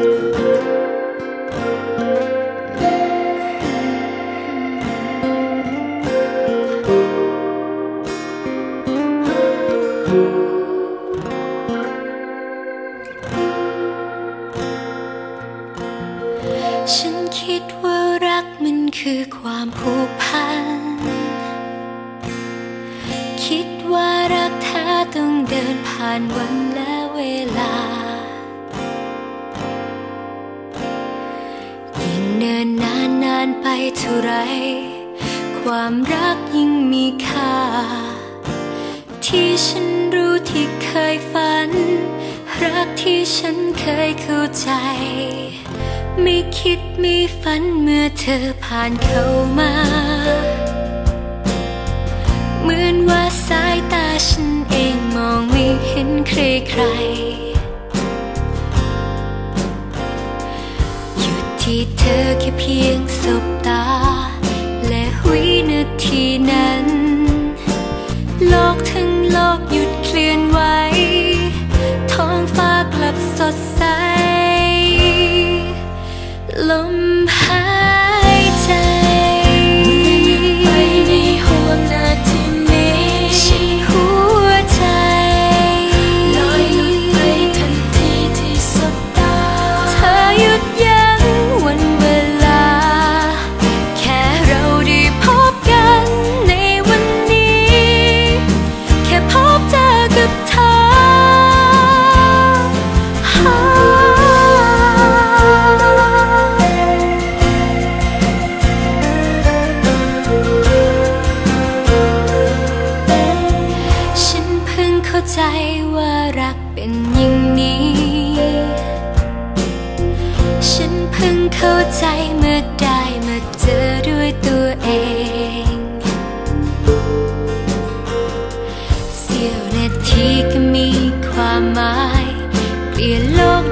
ฉันคิดว่ารักมันคือความผูกพัน คิดว่ารักแท้ต้องเดินผ่านวันและเวลา เท่าไร ความรักยิ่งมีค่า ที่ฉันรู้ที่เคยฝัน รักที่ฉันเคยเข้าใจ ไม่คิดไม่ฝันเมื่อเธอผ่านเข้ามา เหมือนว่าสายตาฉันเองมองไม่เห็นใครใคร หยุดที่เธอ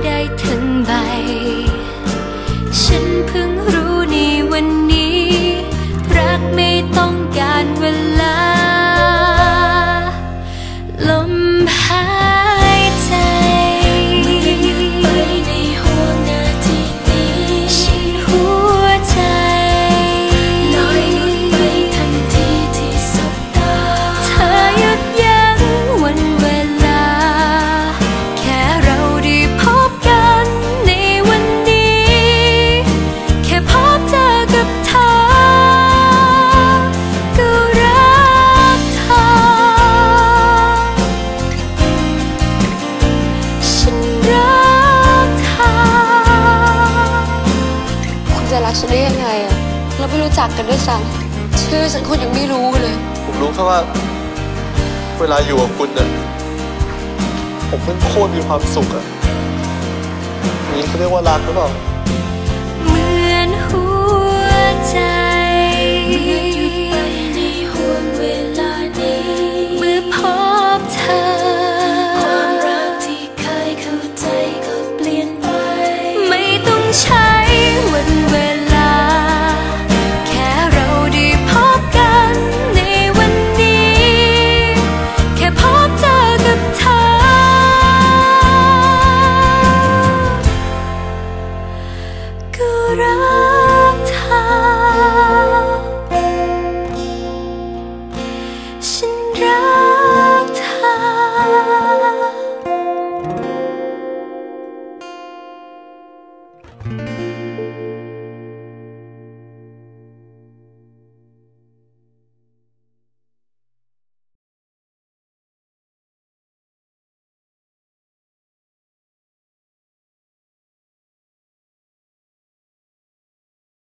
ได้ทั้งใรักฉันได้ยังไงอะเราไม่รู้จักกันด้วยซ้ำชื่อฉันคุณยังไม่รู้เลย ผมรู้แค่ว่า เวลาอยู่กับคุณเนี่ยผมมันโคตรมีความสุขอะนี่เขาเรียกว่ารักหรือเปล่าเหมือนหัวใจ